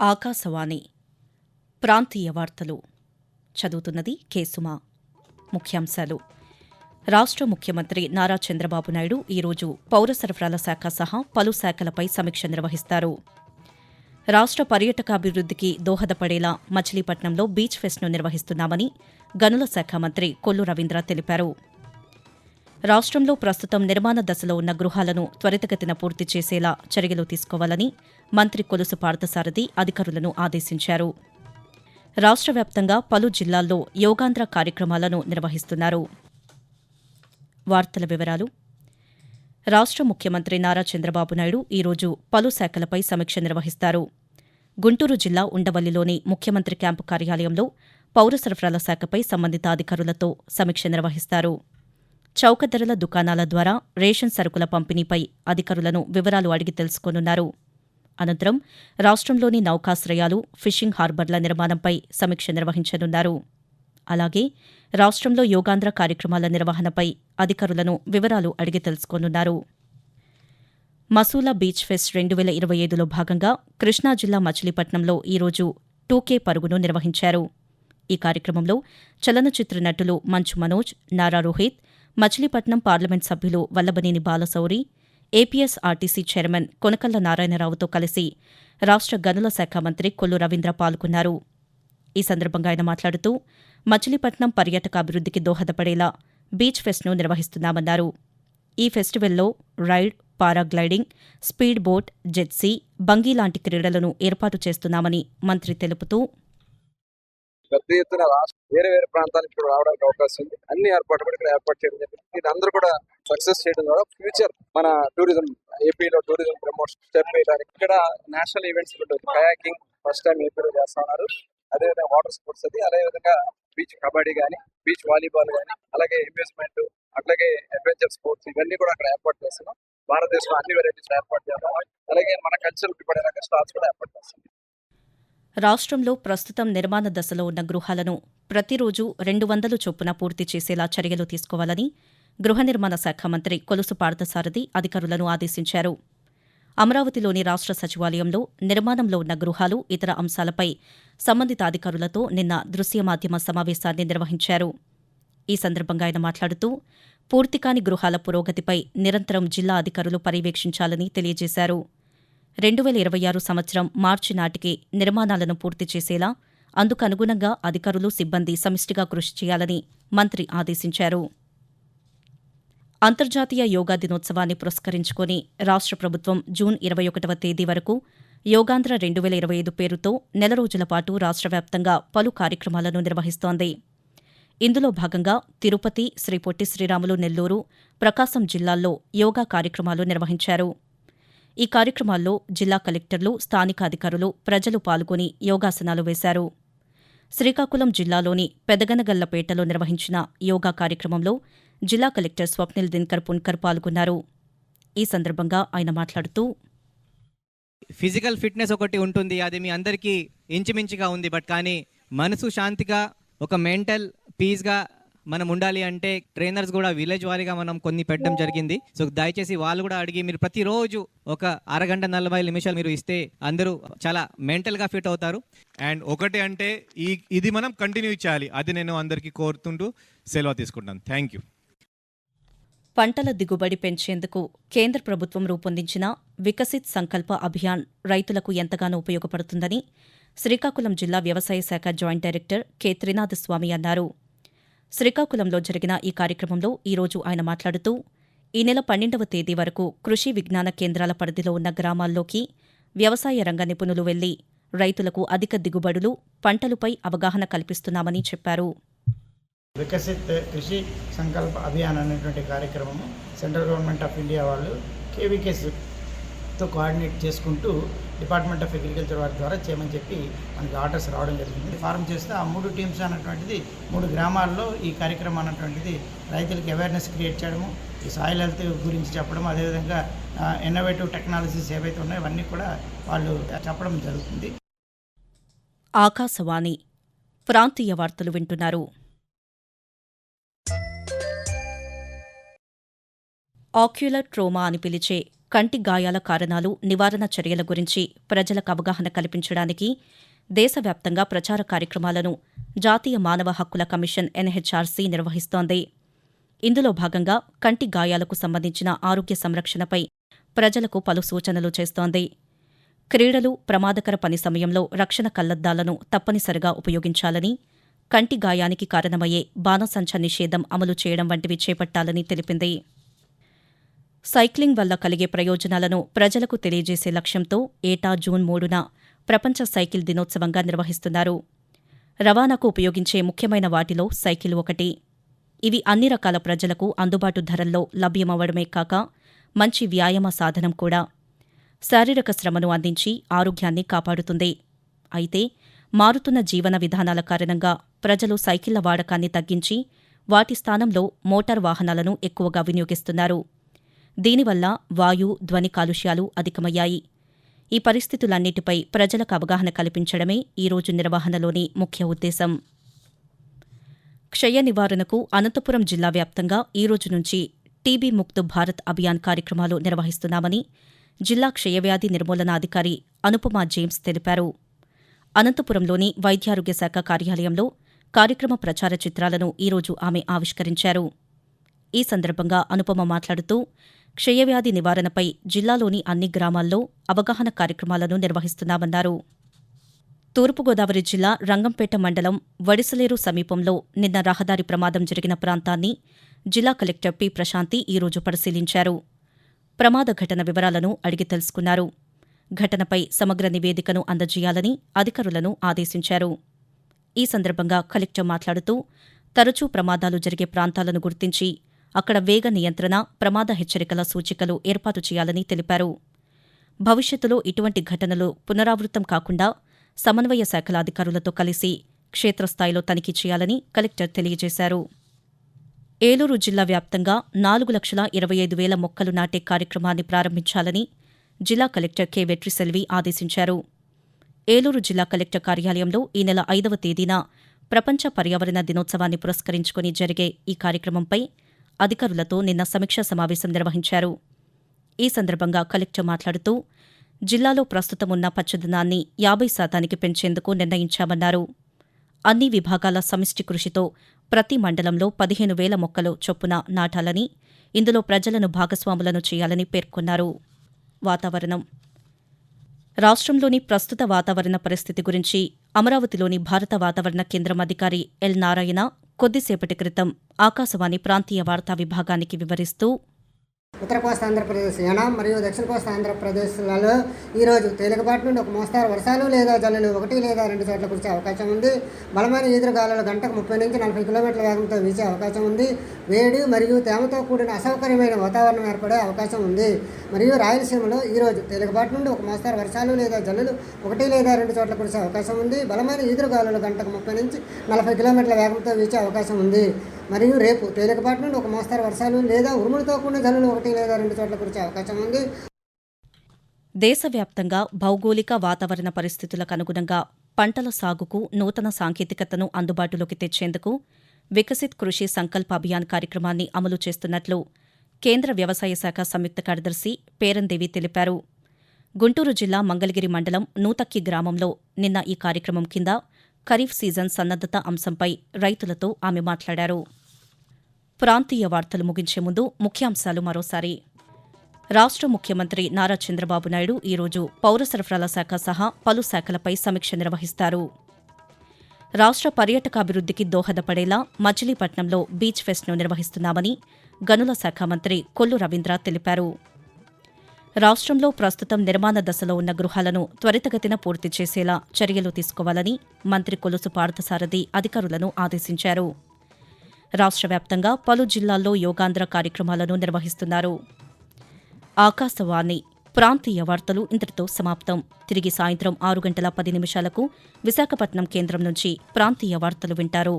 ఆకాశవాణి. ప్రాంతీయ వార్తలు. చదువుతున్నది కేసుమా ముఖ్యాంశాలు. రాష్ట్ర ముఖ్యమంత్రి నారా చంద్రబాబు నాయుడు ఈరోజు పౌర సరఫరాల శాఖ సహా పలు శాఖలపై సమీక్ష నిర్వహిస్తారు. రాష్ట్ర పర్యాటకాభివృద్ధికి దోహదపడేలా మచిలీపట్నంలో బీచ్ ఫెస్ట్ను నిర్వహిస్తున్నామని గనుల శాఖ మంత్రి కొల్లు రవీంద్ర తెలిపారు. రాష్ట్రంలో ప్రస్తుతం నిర్మాణ దశలో ఉన్న గృహాలను త్వరితగతిన పూర్తి చేసేలా చర్యలు తీసుకోవాలని మంత్రి కొలుసు పార్థసారథి అధికారులను ఆదేశించారు. రాష్ట్ర వ్యాప్తంగా పలు జిల్లాల్లో యోగాంధ్ర కార్యక్రమాలను నిర్వహిస్తున్నారు. వార్తల వివరాలు. రాష్ట్ర ముఖ్యమంత్రి నారా చంద్రబాబు నాయుడు ఈరోజు పలు శాఖలపై సమీక్ష నిర్వహిస్తారు. గుంటూరు జిల్లా ఉండవల్లిలోని ముఖ్యమంత్రి క్యాంపు కార్యాలయంలో పౌర సరఫరాల శాఖపై సంబంధిత అధికారులతో సమీక్ష నిర్వహిస్తారు. చౌక ధరల దుకాణాల ద్వారా రేషన్ సరుకుల పంపిణీపై అధికారులను వివరాలు అడిగి తెలుసుకోనున్నారు. అనంతరం రాష్ట్రంలోని నౌకాశ్రయాలు ఫిషింగ్ హార్బర్ల నిర్మాణంపై సమీక్ష నిర్వహించనున్నారు. అలాగే రాష్ట్రంలో యోగాంధ్ర కార్యక్రమాల నిర్వహణపై అధికారులను వివరాలు అడిగి తెలుసుకోనున్నారు. మసూలా బీచ్ ఫెస్ట్ రెండు వేల ఇరవై ఐదులో భాగంగా కృష్ణా జిల్లా మచిలీపట్నంలో ఈరోజు టూకే పరుగును నిర్వహించారు. ఈ కార్యక్రమంలో చలనచిత్ర నటులు మంచు మనోజ్ నారా రోహిత్ మచిలీపట్నం పార్లమెంట్ సభ్యులు Vallabhaneni Balashowry APS RTC chairman Konakalla నారాయణరావుతో కలిసి రాష్ట్ర గనుల శాఖ మంత్రి కొల్లు రవీంద్ర పాల్గొన్నారు. ఈ సందర్భంగా ఆయన మాట్లాడుతూ మచిలీపట్నం పర్యాటకాభివృద్ధికి దోహదపడేలా బీచ్ ఫెస్ట్ను నిర్వహిస్తున్నామన్నారు. ఈ ఫెస్టివల్లో ride paragliding speed boat jet ski bungee లాంటి క్రీడలను ఏర్పాటు చేస్తున్నామని మంత్రి తెలుపుతూ పెద్ద ఎత్తున రాష్ట్ర వేరే వేరే ప్రాంతాలకు ఇప్పుడు రావడానికి అవకాశం ఉంది. అన్ని ఏర్పాట్లు కూడా ఇక్కడ ఏర్పాటు చేయడం జరిగింది. ఇది అందరూ కూడా సక్సెస్ చేయడం ద్వారా ఫ్యూచర్ మన టూరిజం ఏపీలో టూరిజం ప్రమోషన్ స్టెప్ వేయడానికి ఇక్కడ నేషనల్ ఈవెంట్స్ ఉంటుంది కయాకింగ్ ఫస్ట్ టైం ఏపీలో చేస్తా ఉన్నారు అదేవిధంగా వాటర్ స్పోర్ట్స్ అది అదేవిధంగా బీచ్ కబడ్డీ కానీ బీచ్ వాలీబాల్ కానీ అలాగే అమ్యూజ్మెంట్ అట్లాగే అడ్వెంచర్ స్పోర్ట్స్ ఇవన్నీ కూడా అక్కడ ఏర్పాటు చేస్తున్నాం. భారతదేశంలో అన్ని వెరైటీస్ ఏర్పాటు చేస్తాం అలాగే మన కల్చర్ పడే స్టాల్స్ కూడా ఏర్పాటు చేస్తాం రాష్ట్రంలో ప్రస్తుతం నిర్మాణ దశలో ఉన్న గృహాలను ప్రతిరోజు రెండు వందలు చొప్పున పూర్తి చేసేలా చర్యలు తీసుకోవాలని గృహ నిర్మాణ శాఖ మంత్రి కొలుసు పార్థసారథి అధికారులను ఆదేశించారు. అమరావతిలోని రాష్ట్ర సచివాలయంలో నిర్మాణంలో ఉన్న గృహాలు ఇతర అంశాలపై సంబంధిత అధికారులతో నిన్న దృశ్య మాధ్యమ సమావేశాన్ని నిర్వహించారు. ఈ సందర్భంగా ఆయన మాట్లాడుతూ పూర్తికాని గృహాల పురోగతిపై నిరంతరం జిల్లా అధికారులు పర్యవేక్షించాలని తెలియజేశారు. రెండు వేల ఇరవై ఆరు సంవత్సరం మార్చి నాటికి నిర్మాణాలను పూర్తి చేసేలా అందుకు అనుగుణంగా అధికారులు సిబ్బంది సమిష్టిగా కృషి చేయాలని మంత్రి ఆదేశించారు. అంతర్జాతీయ యోగా దినోత్సవాన్ని పురస్కరించుకుని రాష్ట్ర ప్రభుత్వం జూన్ ఇరవై ఒకటవ తేదీ వరకు యోగాంధ్ర రెండు వేల ఇరవై ఐదు పేరుతో నెల రోజుల పాటు రాష్ట్ర వ్యాప్తంగా పలు కార్యక్రమాలను నిర్వహిస్తోంది. ఇందులో భాగంగా తిరుపతి శ్రీ పొట్టి శ్రీరాములు నెల్లూరు ప్రకాశం జిల్లాల్లో యోగా కార్యక్రమాలు నిర్వహించారు. ఈ కార్యక్రమాల్లో జిల్లా కలెక్టర్లు స్థానిక అధికారులు ప్రజలు పాల్గొని యోగాసనాలు వేశారు. శ్రీకాకుళం జిల్లాలోని పెదగనగల్లపేటలో నిర్వహించిన యోగా కార్యక్రమంలో జిల్లా కలెక్టర్ స్వప్నిల్ దినకర్ పున్కర్ పాల్గొన్నారు. ఈ సందర్భంగా ఆయన మాట్లాడుతూ ఫిజికల్ ఫిట్నెస్ ఒకటి ఉంటుంది అది మీ అందరికీ ఇంచుమించుగా ఉంది బట్ కానీ మనసు శాంతిగా ఒక మెంటల్ పీస్గా మనం ఉండాలి అంటే ట్రైనర్స్ కూడా విలేజ్ వారీగా మనం కొన్ని పెట్టడం జరిగింది. సో దయచేసి వాళ్ళు కూడా అడిగి మీరు ప్రతిరోజు ఒక అరగంట నలభై నిమిషాలు మీరు ఇస్తే అందరూ చాలా మెంటల్గా ఫిట్ అవుతారు. అండ్ ఒకటి అంటే ఈ ఇది మనం కంటిన్యూ చేయాలి. అది నేను అందరికీ కోరుతుంటూ సెలవు తీసుకుంటాను థ్యాంక్ యూ. పంటల దిగుబడి పెంచేందుకు కేంద్ర ప్రభుత్వం రూపొందించిన వికసిత్ సంకల్ప అభియాన్ రైతులకు ఎంతగానో ఉపయోగపడుతుందని శ్రీకాకుళం జిల్లా వ్యవసాయ శాఖ joint director K. Trinatha Swamy అన్నారు. శ్రీకాకుళంలో జరిగిన ఈ కార్యక్రమంలో ఈరోజు ఆయన మాట్లాడుతూ ఈ నెల పన్నెండవ తేదీ వరకు కృషి విజ్ఞాన కేంద్రాల పరిధిలో ఉన్న గ్రామాల్లోకి వ్యవసాయ రంగ నిపుణులు వెళ్ళి రైతులకు అధిక దిగుబడులు పంటలపై అవగాహన కల్పిస్తున్నామని చెప్పారు. వికసిత్ కృషి సంకల్ప అభియాన్ అనేటువంటి కార్యక్రమము సెంట్రల్ గవర్నమెంట్ ఆఫ్ ఇండియా వాళ్ళు తో కోఆర్డినేట్ చేసుకుంటూ డిపార్ట్మెంట్ ఆఫ్ అగ్రికల్చర్ వారి ద్వారా చేయమని చెప్పి మనకి ఆర్డర్స్ రావడం జరిగింది. ఫార్మ్ చేస్తే ఆ మూడు టీమ్స్ అన్నటువంటిది మూడు గ్రామాల్లో ఈ కార్యక్రమం అన్నటువంటిది రైతులకు అవేర్నెస్ క్రియేట్ చేయడము ఈ సాయిల్ హెల్త్ గురించి చెప్పడం అదేవిధంగా ఇన్నోవేటివ్ టెక్నాలజీస్ ఏవైతే ఉన్నాయో అవన్నీ కూడా వాళ్ళు చెప్పడం జరుగుతుంది. ఆకాశవాణి ప్రాంతీయ వార్తలు వింటున్నారు. ఆక్యులర్ ట్రోమా అని పిలిచే కంటి గాయాల కారణాలు నివారణ చర్యల గురించి ప్రజలకు అవగాహన కల్పించడానికి దేశవ్యాప్తంగా ప్రచార కార్యక్రమాలను జాతీయ మానవ హక్కుల కమిషన్ ఎన్హెచ్ఆర్సీ నిర్వహిస్తోంది. ఇందులో భాగంగా కంటి గాయాలకు సంబంధించిన ఆరోగ్య సంరక్షణపై ప్రజలకు పలు సూచనలు చేస్తోంది. క్రీడలు ప్రమాదకర పని సమయంలో రక్షణ కళ్ళద్దాలను తప్పనిసరిగా ఉపయోగించాలని కంటి గాయానికి కారణమయ్యే బాణసంచ నిషేధం అమలు చేయడం వంటివి చేపట్టాలని తెలిపింది. సైక్లింగ్ వల్ల కలిగే ప్రయోజనాలను ప్రజలకు తెలియజేసే లక్ష్యంతో ఏటా జూన్ మూడున ప్రపంచ సైకిల్ దినోత్సవంగా నిర్వహిస్తున్నారు. రవాణాకు ఉపయోగించే ముఖ్యమైన వాటిలో సైకిల్ ఒకటి. ఇవి అన్ని రకాల ప్రజలకు అందుబాటు ధరల్లో లభ్యమవ్వడమే కాక మంచి వ్యాయామ సాధనం కూడా. శారీరక శ్రమను అందించి ఆరోగ్యాన్ని కాపాడుతుంది. అయితే మారుతున్న జీవన విధానాల కారణంగా ప్రజలు సైకిళ్ళ వాడకాన్ని తగ్గించి వాటి స్థానంలో మోటార్ వాహనాలను ఎక్కువగా వినియోగిస్తున్నారు. దీనివల్ల వాయు ధ్వని కాలుష్యాలు అధికమయ్యాయి. ఈ పరిస్థితులన్నిటిపై ప్రజలకు అవగాహన కల్పించడమే ఈ రోజు నిర్వహణలోని ముఖ్య ఉద్దేశం. క్షయ నివారణకు అనంతపురం జిల్లా వ్యాప్తంగా ఈ రోజు నుంచి టీబీ ముక్త్ భారత్ అభియాన్ కార్యక్రమాలు నిర్వహిస్తున్నామని జిల్లా క్షయవ్యాధి నిర్మూలనాధికారి అనుపమా అనుపమ జేమ్స్ తెలిపారు. అనంతపురంలోని వైద్యారోగ్య శాఖ కార్యాలయంలో కార్యక్రమ ప్రచార చిత్రాలను ఈరోజు ఆమె ఆవిష్కరించారు. ఈ సందర్భంగా అనుపమ మాట్లాడుతూ క్షయవ్యాధి నివారణపై జిల్లాలోని అన్ని గ్రామాల్లో అవగాహన కార్యక్రమాలను నిర్వహిస్తున్నామన్నారు. తూర్పుగోదావరి జిల్లా రంగంపేట మండలం వడిసలేరు సమీపంలో నిన్న రహదారి ప్రమాదం జరిగిన ప్రాంతాన్ని జిల్లా కలెక్టర్ పి ప్రశాంతి ఈరోజు పరిశీలించారు. ప్రమాద ఘటన వివరాలను అడిగి తెలుసుకున్నారు. ఘటనపై సమగ్ర నివేదికను అందజేయాలని అధికారులను ఆదేశించారు. ఈ సందర్భంగా కలెక్టర్ మాట్లాడుతూ తరచూ ప్రమాదాలు జరిగే ప్రాంతాలను గుర్తించి అక్కడ వేగ నియంత్రణ ప్రమాద హెచ్చరికల సూచికలు ఏర్పాటు చేయాలని తెలిపారు. భవిష్యత్తులో ఇటువంటి ఘటనలు పునరావృతం కాకుండా సమన్వయ శాఖల అధికారులతో కలిసి క్షేత్రస్థాయిలో తనిఖీ చేయాలని కలెక్టర్ తెలియజేశారు. ఏలూరు జిల్లా వ్యాప్తంగా నాలుగు లక్షల ఇరవై ఐదు వేల మొక్కలు నాటే కార్యక్రమాన్ని ప్రారంభించాలని జిల్లా కలెక్టర్ కె. వెట్రిసెల్వి ఆదేశించారు. ఏలూరు జిల్లా కలెక్టర్ కార్యాలయంలో ఈ నెల ఐదవ తేదీన ప్రపంచ పర్యావరణ దినోత్సవాన్ని పురస్కరించుకుని జరిగే ఈ కార్యక్రమంపై అధికారులతో నిన్న సమీక్షా సమావేశం నిర్వహించారు. ఈ సందర్భంగా కలెక్టర్ మాట్లాడుతూ జిల్లాలో ప్రస్తుతం ఉన్న పచ్చదనాన్ని యాభై శాతానికి పెంచేందుకు నిర్ణయించామన్నారు. అన్ని విభాగాల సమిష్టి కృషితో ప్రతి మండలంలో పదిహేను వేల మొక్కలు చొప్పున నాటాలని ఇందులో ప్రజలను భాగస్వాములను చేయాలని పేర్కొన్నారు. వాతావరణం రాష్ట్రంలోని ప్రస్తుత వాతావరణ పరిస్థితి గురించి అమరావతిలోని భారత వాతావరణ కేంద్రం అధికారి ఎల్ నారాయణ కొద్దిసేపటి క్రితం ఆకాశవాణి ప్రాంతీయ వార్తా విభాగానికి వివరిస్తూ ఉత్తర కోస్తా ఆంధ్రప్రదేశ్ యానాం మరియు దక్షిణ కోస్తా ఆంధ్రప్రదేశ్లలో ఈరోజు తేలికపాటి నుండి ఒక మోస్తారు. వర్షాలు లేదా జల్లులు ఒకటి లేదా రెండు చోట్ల కురిసే అవకాశం ఉంది. బలమైన ఈదురుగాలులు గంటకు ముప్పై నుంచి నలభై కిలోమీటర్ల వేగంతో వీచే అవకాశం ఉంది. వేడి మరియు తేమతో కూడిన అసౌకర్యమైన వాతావరణం ఏర్పడే అవకాశం ఉంది. మరియు రాయలసీమలో ఈరోజు తేలికపాటి నుండి ఒక మోస్తారు. వర్షాలు లేదా జల్లులు ఒకటి లేదా రెండు చోట్ల కురిసే అవకాశం ఉంది. బలమైన ఈదురుగాలులు గంటకు ముప్పై నుంచి నలభై కిలోమీటర్ల వేగంతో వీచే అవకాశం ఉంది. మరియు రేపు తేలికపాటి నుండి ఒక మోస్తారు వర్షాలు లేదా ఉరుములతో కూడిన జల్లులు ఒకటి లేదా రెండు చోట్ల కురిచే అవకాశం ఉంది. దేశవ్యాప్తంగా భౌగోళిక వాతావరణ పరిస్థితులకు అనుగుణంగా పంటల సాగుకు నూతన సాంకేతికతను అందుబాటులోకి తెచ్చేందుకు వికసిత్ కృషి సంకల్ప అభియాన్ కార్యక్రమాన్ని అమలు చేస్తున్నట్లు కేంద్ర వ్యవసాయ శాఖ సంయుక్త కార్యదర్శి పేరందేవి తెలిపారు. గుంటూరు జిల్లా మంగళగిరి మండలం నూతక్కి గ్రామంలో నిన్న ఈ కార్యక్రమం కింద ఖరీఫ్ సీజన్ సన్నద్దత అంశంపై రైతులతో ఆమె మాట్లాడారు. ప్రాంతీయ వార్తలు ముగించే ముందు ముఖ్యాంశాలు మరోసారి. రాష్ట్ర ముఖ్యమంత్రి నారా చంద్రబాబు నాయుడు ఈరోజు పౌర సరఫరాల శాఖ సహా పలు శాఖలపై సమీక్ష నిర్వహిస్తారు. రాష్ట్ర పర్యాటకాభివృద్ధికి దోహదపడేలా మచిలీపట్నంలో బీచ్ ఫెస్ట్ను నిర్వహిస్తున్నామని గనుల శాఖ మంత్రి కొల్లు రవీంద్ర తెలిపారు. రాష్ట్రంలో ప్రస్తుతం నిర్మాణ దశలో ఉన్న గృహాలను త్వరితగతిన పూర్తి చేసేలా చర్యలు తీసుకోవాలని మంత్రి కొలుసు పార్థసారథి అధికారులను ఆదేశించారు. రాష్ట్ర వ్యాప్తంగా పలు జిల్లాల్లో యోగాంధ్ర కార్యక్రమాలను నిర్వహిస్తున్నారు. ఆకాశవాణి ప్రాంతీయ వార్తలు ఇంతటితో సమాప్తం. తిరిగి సాయంత్రం ఆరు గంటల పది నిమిషాలకు విశాఖపట్నం కేంద్రం నుంచి ప్రాంతీయ వార్తలు వింటారు.